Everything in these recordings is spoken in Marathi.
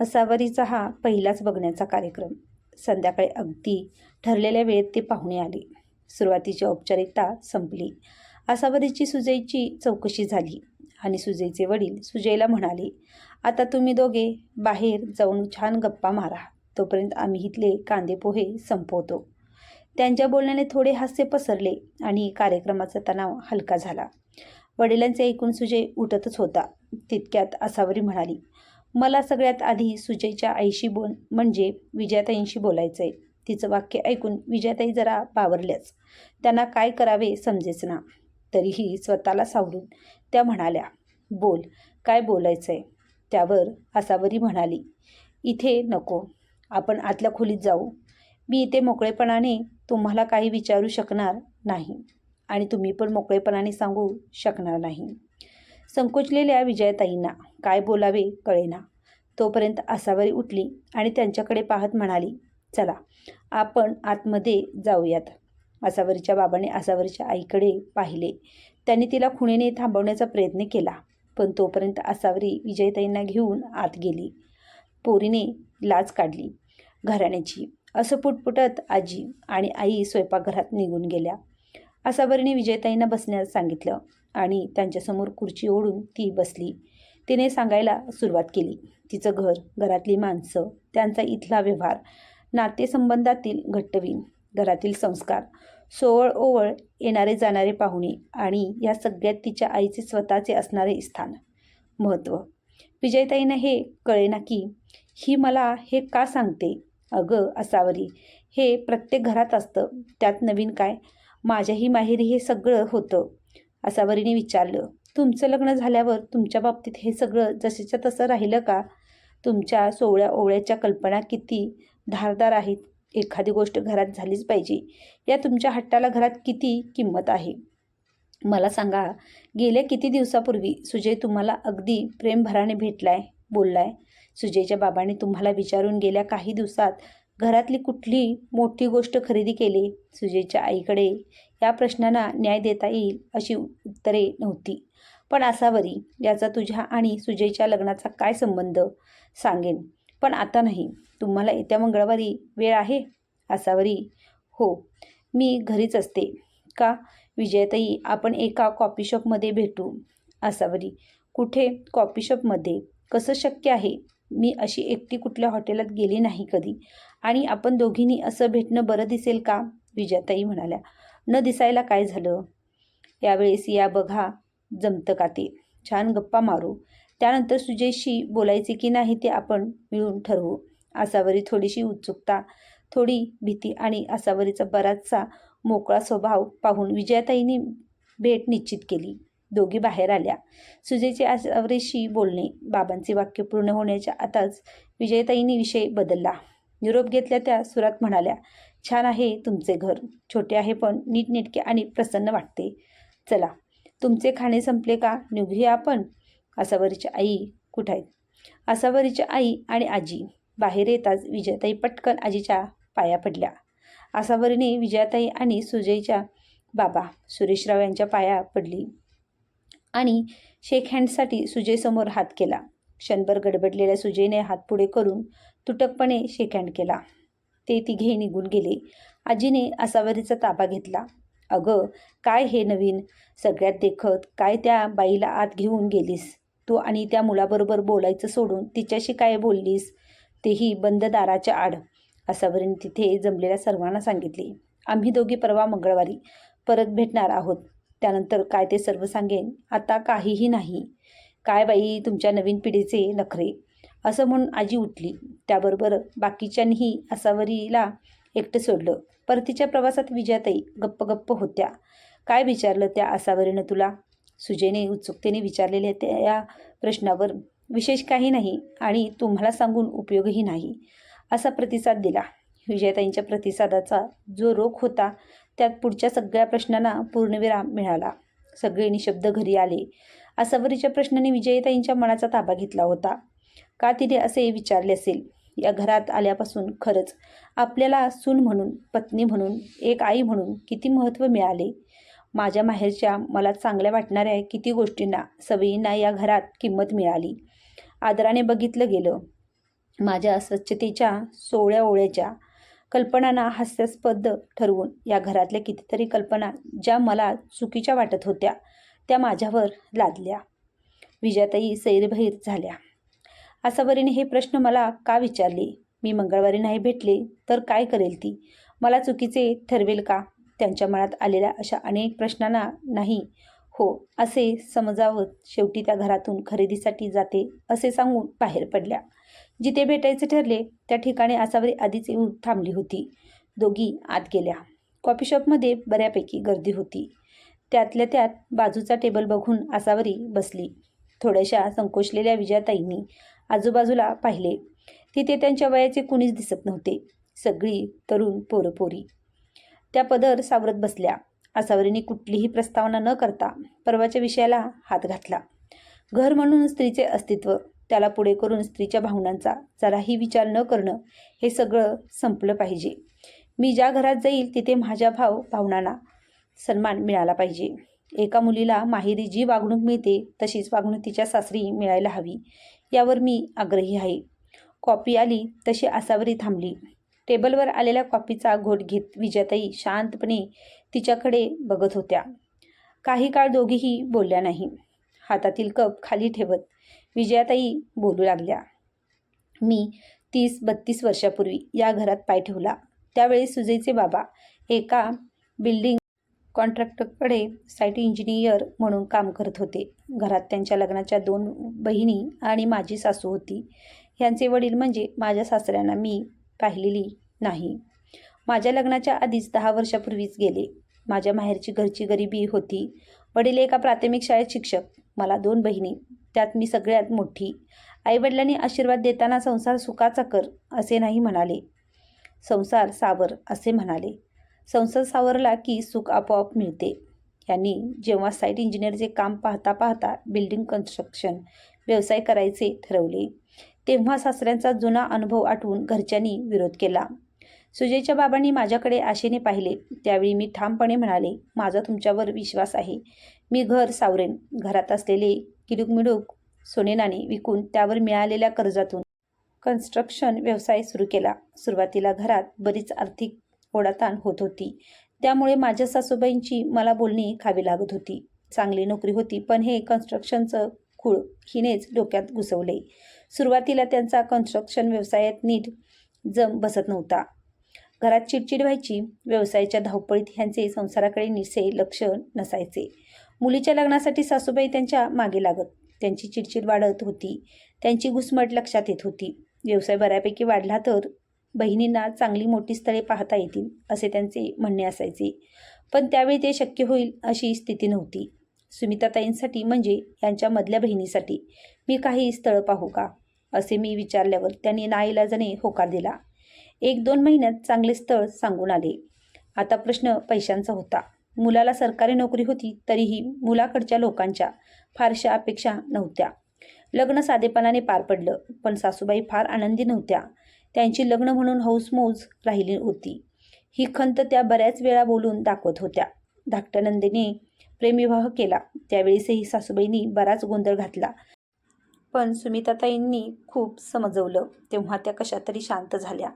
असावरीचा हा पहिलाच बघण्याचा कार्यक्रम. संध्याकाळी अगदी ठरलेल्या वेळेत ते पाहुणे आले. सुरुवातीची औपचारिकता संपली. असावरीची सुजयची चौकशी झाली आणि सुजयचे वडील सुजयला म्हणाले आता तुम्ही दोघे बाहेर जाऊन छान गप्पा मारा. तोपर्यंत आम्ही इथले कांदे पोहे संपवतो. त्यांच्या बोलण्याने थोडे हास्य पसरले आणि कार्यक्रमाचा तणाव हलका झाला. वडिलांचे ऐकून सुजय उठतच होता. तितक्यात असावरी म्हणाली मला सगळ्यात आधी सुजयच्या आईशी बोल म्हणजे विजयाताईंशी बोलायचं आहे तिचं वाक्य ऐकून विजयाताई जरा बावरल्याच. त्यांना काय करावे समजेच ना. तरीही स्वतःला सावरून त्या म्हणाल्या बोल काय बोलायचं आहे त्यावर असावरी म्हणाली इथे नको आपण आतल्या खोलीत जाऊ. मी इथे मोकळेपणाने तुम्हाला काही विचारू शकणार नाही आणि तुम्ही पण मोकळेपणाने सांगू शकणार नाही. संकोचलेल्या विजयताईंना काय बोलावे कळेना. तोपर्यंत आसावरी उठली आणि त्यांच्याकडे पाहत म्हणाली चला आपण आतमध्ये जाऊयात. आसावरीच्या बाबाने आसावरीच्या आईकडे पाहिले. त्यांनी तिला खुणेने थांबवण्याचा प्रयत्न केला पण तोपर्यंत आसावरी विजयताईंना घेऊन आत गेली. पोरीने लाज काढली. घराण्याची असं पुटपुटत आजी आणि आई स्वयंपाकघरात निघून गेल्या. आसावरीने विजयताईंना बसण्यास सांगितलं आणि त्यांच्यासमोर खुर्ची ओढून ती बसली. तिने सांगायला सुरुवात केली. तिचं घर घरातली माणसं त्यांचा इथला व्यवहार नातेसंबंधातील घट्टवीन घरातील संस्कार सोवळ ओवळ येणारे जाणारे पाहुणे आणि या सगळ्यात तिच्या आईचे स्वतःचे असणारे स्थान. महत्त्व विजयताईंना हे कळेना की ही मला हे का सांगते? अगं असावरी हे प्रत्येक घरात असतं. त्यात नवीन काय? माझ्याही माहेरी हे सगळं होतं असावरीने विचारलं. तुमचं लग्न झाल्यावर तुमच्या बाबतीत हे सगळं जसेच्या तसं राहिलं का? तुमच्या सोवळ्या ओवळ्याच्या कल्पना किती धारदार आहेत. एखादी गोष्ट घरात झालीच पाहिजे. या तुमच्या हट्टाला घरात किती किंमत आहे? मला सांगा गेल्या किती दिवसापूर्वी सुजय तुम्हाला अगदी प्रेमभराने भेटलाय बोललाय? सुजयच्या बाबांनी तुम्हाला विचारून गेल्या काही दिवसात घरातली कुठली मोठी गोष्ट खरेदी केली सुजयच्या आईकडे? या प्रश्नांना न्याय देता येईल अशी उत्तरे नव्हती. पण असावरी याचा तुझ्या आणि सुजयच्या लग्नाचा काय संबंध? सांगेन. पण आता नाही. तुम्हाला येत्या मंगळवारी वेळ आहे? असावरी हो. मी घरीच असते. का? विजयताई आपण एका कॉफी शॉपमध्ये भेटू. असावरी कुठे कॉफी शॉपमध्ये? कसं शक्य आहे? मी अशी एकटी कुठल्या हॉटेलात गेली नाही कधी. आणि आपण दोघींनी असं भेटणं बरं दिसेल का? विजयाताई म्हणाल्या. न दिसायला काय झालं? यावेळेस या बघा जमतं का ते? छान गप्पा मारू. त्यानंतर सुजयशी बोलायचे की नाही ते आपण मिळून ठरवू. आसावरी थोडीशी उत्सुकता थोडी भीती आणि आसावरीचा बराचसा मोकळा स्वभाव पाहून विजयाताईंनी भेट निश्चित केली. दोघी बाहेर आल्या. सुजयचे आसावरीशी बोलणे बाबांचे वाक्य पूर्ण होण्याच्या आताच विजयताईंनी विषय बदलला. निरोप घेतल्या त्या सुरात म्हणाल्या छान आहे तुमचे घर. छोटे आहे पण नीटनेटके आणि प्रसन्न वाटते. चला तुमचे खाणे संपले का? निघूया आपण आसावरीची आई कुठं आहेत आसावरीच्या आई आणि आजी. बाहेर येताच विजयाताई पटकन आजीच्या पाया पडल्या. आसावरीने विजयाताई आणि सुजयच्या बाबा सुरेशराव यांच्या पाया पडली. आणि शेक हँडसाठी सुजयसमोर हात केला. क्षणभर गडबडलेल्या सुजयने हात पुढे करून तुटकपणे शेक हँड केला. ते तिघे निघून गेले. आजीने असावरीचा ताबा घेतला. अगं काय हे नवीन? सगळ्यात देखत काय त्या बाईला आत घेऊन गेलीस? तू आणि त्या मुलाबरोबर बोलायचं सोडून तिच्याशी काय बोललीस? तेही बंद दाराच्या आड. असावरीने तिथे जमलेल्या सर्वांना सांगितले. आम्ही दोघी परवा मंगळवारी परत भेटणार आहोत. त्यानंतर काय ते सर्व सांगेन. आता काहीही नाही. काय बाई तुमच्या नवीन पिढीचे नखरे. असं म्हणून आजी उठली. त्याबरोबर बाकीच्यांनीही असावरीला एकटं सोडलं. परतीच्या प्रवासात विजयाताई गप्प गप्प होत्या. काय विचारलं त्या आसावरीनं तुला? सुजयने उत्सुकतेने विचारलेल्या त्या प्रश्नावर विशेष काही नाही आणि तुम्हाला सांगून उपयोगही नाही. असा प्रतिसाद दिला. विजयताईंच्या प्रतिसादाचा जो रोख होता त्यात पुढच्या सगळ्या प्रश्नांना पूर्णविराम मिळाला. सगळे निशब्द घरी आले. असावरीच्या प्रश्नाने विजयताईंच्या मनाचा ताबा घेतला होता. का तिने असे विचारले असेल? या घरात आल्यापासून खरंच आपल्याला सून म्हणून पत्नी म्हणून एक आई म्हणून किती महत्त्व मिळाले? माझ्या माहेरच्या मला चांगल्या वाटणाऱ्या किती गोष्टींना सवयींना या घरात किंमत मिळाली. आदराने बघितलं गेलं. माझ्या स्वच्छतेच्या सोळ्या ओळ्याच्या कल्पनांना हास्यास्पद ठरवून या घरातल्या कितीतरी कल्पना ज्या मला चुकीच्या वाटत होत्या त्या माझ्यावर लादल्या. विजयाताई सैरभैर झाल्या. आसावरीने हे प्रश्न मला का विचारले? मी मंगळवारी नाही भेटले तर काय करेल ती? मला चुकीचे ठरवेल का? त्यांच्या मनात आलेल्या अशा अनेक प्रश्नांना नाही हो असे समजावत शेवटी त्या घरातून खरेदीसाठी जाते असे सांगून बाहेर पडल्या. जिथे भेटायचे ठरले त्या ठिकाणी आसावरी आधीच येऊन थांबली होती. दोघी आत गेल्या. कॉफी शॉपमध्ये बऱ्यापैकी गर्दी होती. त्यातल्या त्यात बाजूचा टेबल बघून आसावरी बसली. थोड्याशा संकोचलेल्या विजयाताईंनी आजूबाजूला पाहिले. तिथे त्यांच्या वयाचे कुणीच दिसत नव्हते. सगळी तरुण पोरपोरी. त्या पदर सावरत बसल्या. आसावरीने कुठलीही प्रस्तावना न करता परवाच्या विषयाला हात घातला. घर म्हणून स्त्रीचे अस्तित्व त्याला पुढे करून स्त्रीच्या भावनांचा जराही विचार न करणं हे सगळं संपलं पाहिजे. मी ज्या घरात जाईल तिथे माझ्या भाव भावनांना सन्मान मिळाला पाहिजे. एका मुलीला माहेरी जी वागणूक मिळते तशीच वागणूक तिच्या सासरी मिळायला हवी यावर मी आग्रही आहे. कॉपी आली तशी आसावरी थांबली. टेबलवर आलेल्या कॉपीचा घोट घेत विजयाताई शांतपणे तिच्याकडे बघत होत्या. काही काळ दोघीही बोलल्या नाही. हातातील कप खाली ठेवत विजयाताई बोलू लागल्या. मी तीस बत्तीस वर्षापूर्वी या घरात पाय ठेवला. त्यावेळी सुजयचे बाबा एका बिल्डिंग कॉन्ट्रॅक्टरकडे साईट इंजिनियर म्हणून काम करत होते. घरात त्यांच्या लग्नाच्या दोन बहिणी आणि माझी सासू होती. ह्यांचे वडील म्हणजे माझ्या सासऱ्यांना मी पाहिलेली नाही. माझ्या लग्नाच्या आधीच दहा वर्षापूर्वीच गेले. माझ्या माहेरची घरची गरिबी होती. वडील एका प्राथमिक शाळेत शिक्षक. मला दोन बहिणी. त्यात मी सगळ्यात मोठी. आईवडिलांनी आशीर्वाद देताना संसार सुखाचा कर असे नाही म्हणाले. संसार सावर असे म्हणाले. संसार सावरला की सुख आपोआप मिळते. यांनी जेव्हा साईट इंजिनियरचे काम पाहता पाहता बिल्डिंग कन्स्ट्रक्शन व्यवसाय करायचे ठरवले तेव्हा सासऱ्यांचा जुना अनुभव आठवून घरच्यांनी विरोध केला. सुजयच्या बाबांनी माझ्याकडे आशेने पाहिले. त्यावेळी मी ठामपणे म्हणाले माझा तुमच्यावर विश्वास आहे. मी घर सावरेन. घरात असलेले किडूक सोनेनाने विकून त्यावर मिळालेल्या कर्जातून कन्स्ट्रक्शन व्यवसाय सुरू केला. सुरुवातीला घरात बरीच आर्थिक ओढाताण होत होती. त्यामुळे माझ्या सासूबाईंची मला बोलणी खावी लागत होती. चांगली नोकरी होती पण हे कन्स्ट्रक्शनचं खूळ हिनेच डोक्यात घुसवले. सुरुवातीला त्यांचा कन्स्ट्रक्शन व्यवसायात नीट जम बसत नव्हता. घरात चिडचिड व्हायची व्यवसायाच्या धावपळीत ह्यांचे संसाराकडे निसे लक्ष नसायचे. मुलीच्या लग्नासाठी सासूबाई त्यांच्या मागे लागत. त्यांची चिडचिड वाढत होती. त्यांची घुसमट लक्षात येत होती. व्यवसाय बऱ्यापैकी वाढला तर बहिणींना चांगली मोठी स्थळे पाहता येतील असे त्यांचे म्हणणे असायचे. पण त्यावेळी ते शक्य होईल अशी स्थिती नव्हती. सुमिताताईंसाठी म्हणजे यांच्या मधल्या बहिणीसाठी मी काही स्थळं पाहू का? असे मी विचारल्यावर त्यांनी नाईलाजाने होकार दिला. एक दोन महिन्यात चांगले स्थळ सांगून आले. आता प्रश्न पैशांचा होता. मुलाला सरकारी नोकरी होती तरीही मुलाकडच्या लोकांच्या फारशा अपेक्षा नव्हत्या. लग्न साधेपणाने पार पडलं पण सासूबाई फार आनंदी नव्हत्या. त्यांची लग्न म्हणून हौसमौज राहिली होती. ही खंत त्या बऱ्याच वेळा बोलून दाखवत होत्या. धाकट्यानंदीने प्रेमविवाह केला. त्यावेळेसही सासूबाईंनी बराच गोंधळ घातला. पण सुमिताताईंनी खूप समजवलं. तेव्हा त्या कशा तरी शांत झाल्या.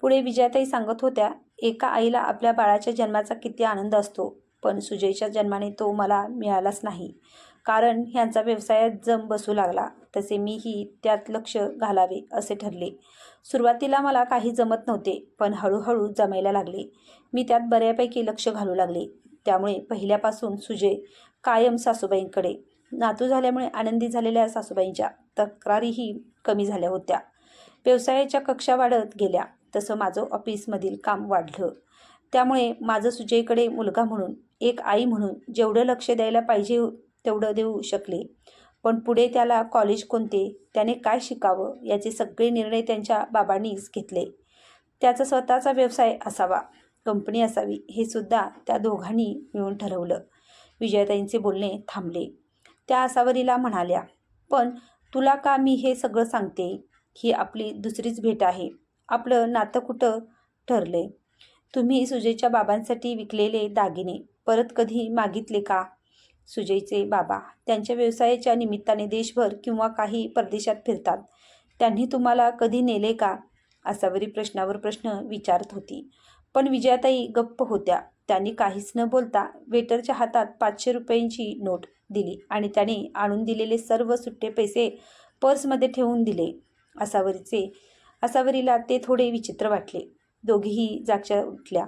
पुढे विजयाताई सांगत होत्या एका आईला आपल्या बाळाच्या जन्माचा किती आनंद असतो पण सुजयच्या जन्माने तो मला मिळालाच नाही. कारण ह्यांचा व्यवसायात जम बसू लागला तसे मीही त्यात लक्ष घालावे असे ठरले. सुरुवातीला मला काही जमत नव्हते पण हळूहळू जमायला लागले. मी त्यात बऱ्यापैकी लक्ष घालू लागले. त्यामुळे पहिल्यापासून सुजय कायम सासूबाईंकडे नातू झाल्यामुळे आनंदी झालेल्या सासूबाईंच्या तक्रारीही कमी झाल्या होत्या. व्यवसायाच्या कक्षा वाढत गेल्या. तसं माझं ऑफिसमधील काम वाढलं. त्यामुळे माझं सुजयकडे मुलगा म्हणून एक आई म्हणून जेवढं लक्ष द्यायला पाहिजे तेवढं देऊ शकले. पण पुढे त्याला कॉलेज कोणते त्याने काय शिकावं याचे सगळे निर्णय त्यांच्या बाबांनीच घेतले. त्याचा स्वतःचा व्यवसाय असावा कंपनी असावी हे सुद्धा त्या दोघांनी मिळून ठरवलं. विजयताईंचे बोलणे थांबले. त्या आसावरीला म्हणाल्या पण तुला का मी हे सगळं सांगते? ही आपली दुसरीच भेट आहे. आपलं नातं कुठं ठरले तुम्ही सुजयच्या बाबांसाठी विकलेले दागिने परत कधी मागितले का? सुजयचे बाबा त्यांच्या व्यवसायाच्या निमित्ताने देशभर किंवा काही परदेशात फिरतात. त्यांनी तुम्हाला कधी नेले का? असावरी प्रश्नावर प्रश्न विचारत होती. पण विजयाताई गप्प होत्या. त्यांनी काहीच न बोलता वेटरच्या हातात पाचशे रुपयांची नोट दिली आणि त्याने आणून दिलेले सर्व सुट्टे पैसे पर्समध्ये ठेवून दिले. असावरीचे असावरीला ते थोडे विचित्र वाटले. दोघीही जागच्या उठल्या.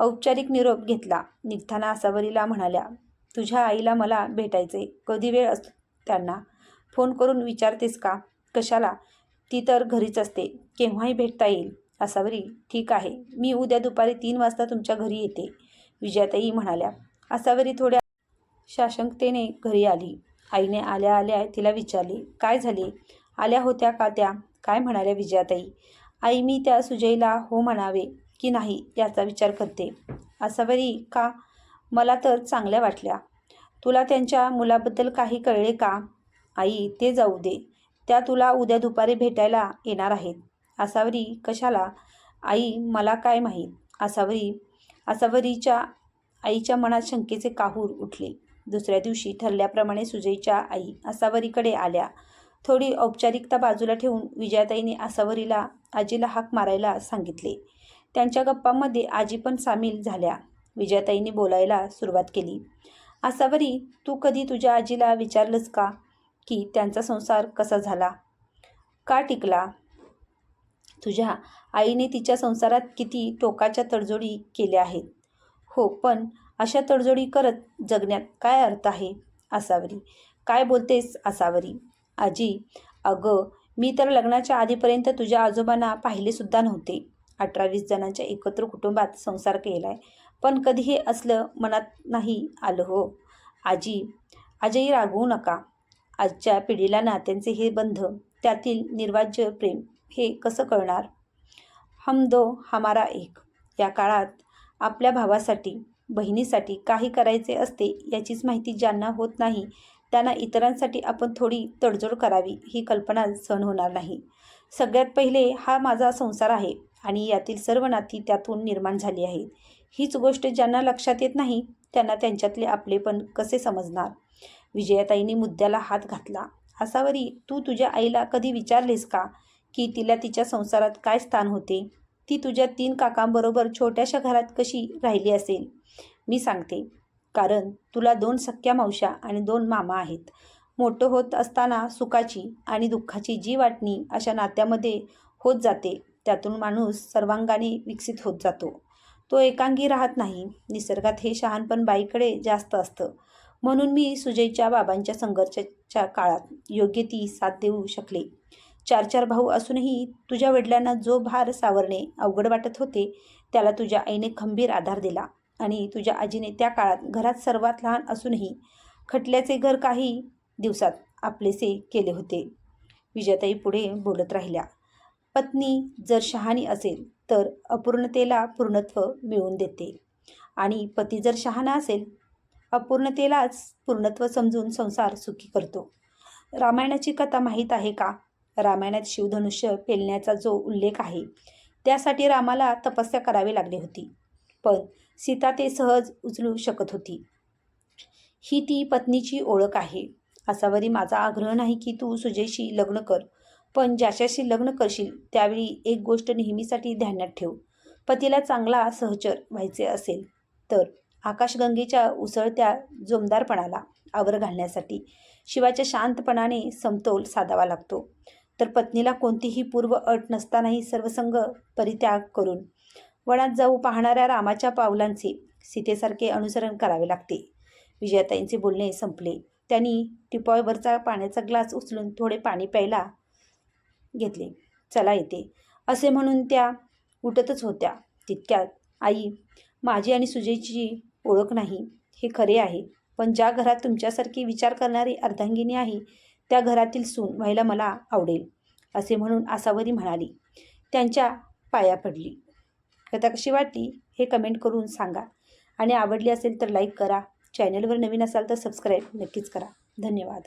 औपचारिक निरोप घेतला. निघताना असावरीला म्हणाल्या तुझ्या आईला मला भेटायचे. कधी वेळ असतो त्यांना? फोन करून विचारतेस का? कशाला? ती तर घरीच असते. केव्हाही भेटता येईल. असावरी ठीक आहे. मी उद्या दुपारी तीन वाजता तुमच्या घरी येते. विजयाताई म्हणाल्या. असावरी थोड्या शाशंकतेने घरी आली. आईने आल्या आल्या तिला विचारले काय झाले? आल्या होत्या का त्या? काय म्हणाल्या विजयाताई? आई मी त्या सुजयला हो म्हणावे की नाही याचा विचार करते. असावरी का? मला तर चांगल्या वाटल्या. तुला त्यांच्या मुलाबद्दल काही कळले का? आई ते जाऊ दे. त्या तुला उद्या दुपारी भेटायला येणार आहेत. असावरी कशाला? आई मला काय माहीत? असावरी असावरीच्या आईच्या मनात शंकेचे काहूर उठले. दुसऱ्या दिवशी ठरल्याप्रमाणे सुजयच्या आई असावरीकडे आल्या. थोडी औपचारिकता बाजूला ठेवून विजयाताईने आसावरीला आजीला हाक मारायला सांगितले. त्यांच्या गप्पांमध्ये आजी पण सामील झाल्या. विजयाताईने बोलायला सुरुवात केली. आसावरी तू कधी तुझ्या आजीला विचारलंस का की त्यांचा संसार कसा झाला? का टिकला? तुझ्या आईने तिच्या संसारात किती टोकाच्या तडजोडी केल्या आहेत. हो पण अशा तडजोडी करत जगण्यात काय अर्थ आहे आसावरी? काय बोलतेस आसावरी? आजी अगं मी तर लग्नाच्या आधीपर्यंत तुझ्या आजोबांना पाहिलेसुद्धा नव्हते. अठरा वीस जणांच्या एकत्र कुटुंबात संसार केला आहे पण कधी हे असलं मनात नाही आलं हो. आजी आजही रागवू नका. आजच्या पिढीला नात्यांचे हे बंध त्यातील निर्वाज्य प्रेम हे कसं कळणार? हम दो हमारा एक. या काळात आपल्या भावासाठी बहिणीसाठी काही करायचे असते याचीच माहिती ज्यांना होत नाही त्यांना इतरांसाठी आपण थोडी तडजोड करावी ही कल्पना सहन होणार नाही. सगळ्यात पहिले हा माझा संसार आहे आणि यातील सर्व नाती त्यातून निर्माण झाली आहेत. हीच गोष्ट ज्यांना लक्षात येत नाही त्यांना त्यांच्यातले आपलेपण कसे समजणार? विजयाताईंनी मुद्द्याला हात घातला. असावरी तू तुझ्या आईला कधी विचारलेस का की तिला तिच्या संसारात काय स्थान होते? ती तुझ्या तीन काकांबरोबर छोट्याशा घरात कशी राहिली असेल? मी सांगते. कारण तुला दोन सख्या मावश्या आणि दोन मामा आहेत. मोठं होत असताना सुखाची आणि दुःखाची जी वाटणी अशा नात्यामध्ये होत जाते त्यातून माणूस सर्वांगाने विकसित होत जातो. तो एकांगी राहत नाही. निसर्गात हे शहाणपण बाईकडे जास्त असतं. म्हणून मी सुजयच्या बाबांच्या संघर्षाच्या काळात योग्य ती साथ देऊ शकले. चार चार भाऊ असूनही तुझ्या वडिलांना जो भार सावरणे अवघड वाटत होते त्याला तुझ्या आईने खंबीर आधार दिला. आणि तुझ्या आजीने त्या काळात घरात सर्वात लहान असूनही खटल्याचे घर काही दिवसात आपलेसे केले होते. विजयाताई पुढे बोलत राहिल्या पत्नी जर शहाणी असेल तर अपूर्णतेला पूर्णत्व मिळवून देते. आणि पती जर शहाणा असेल अपूर्णतेलाच पूर्णत्व समजून संसार सुखी करतो. रामायणाची कथा माहीत आहे का? रामायणात शिवधनुष्य पेलण्याचा जो उल्लेख आहे त्यासाठी रामाला तपस्या करावी लागली होती. पण सीता ते सहज उचलू शकत होती. ही ती पत्नीची ओळख आहे. असावरी माझा आग्रह नाही की तू सुजयशी लग्न कर पण ज्याच्याशी लग्न करशील त्यावेळी एक गोष्ट नेहमीसाठी ध्यानात ठेव. पतीला चांगला सहचर व्हायचे असेल तर. आकाशगंगेच्या उसळत्या जोमदारपणाला आवर घालण्यासाठी शिवाच्या शांतपणाने समतोल साधावा लागतो. तर पत्नीला कोणतीही पूर्व अट नसतानाही सर्वसंग परित्याग करून वनात जाऊ पाहणाऱ्या रामाच्या पावलांचे सीतेसारखे अनुसरण करावे लागते. विजयाताईंचे बोलणे संपले. त्यांनी टिपॉयवरचा पाण्याचा ग्लास उचलून थोडे पाणी प्यायला घेतले. चला येते. असे म्हणून त्या उठतच होत्या. तितक्यात आई माझी आणि सुजयची ओळख नाही. हे खरे आहे. पण ज्या घरात तुमच्यासारखी विचार करणारी अर्धांगिनी आहे त्या घरातील सून व्हायला मला आवडेल असे म्हणून आसावरी म्हणाली. त्यांच्या पाया पडली. कथा कशी वाटली हे कमेंट करून सांगा. आणि आवडली असेल तर लाईक करा. चॅनलवर नवीन असाल तर सबस्क्राईब नक्कीच करा. धन्यवाद.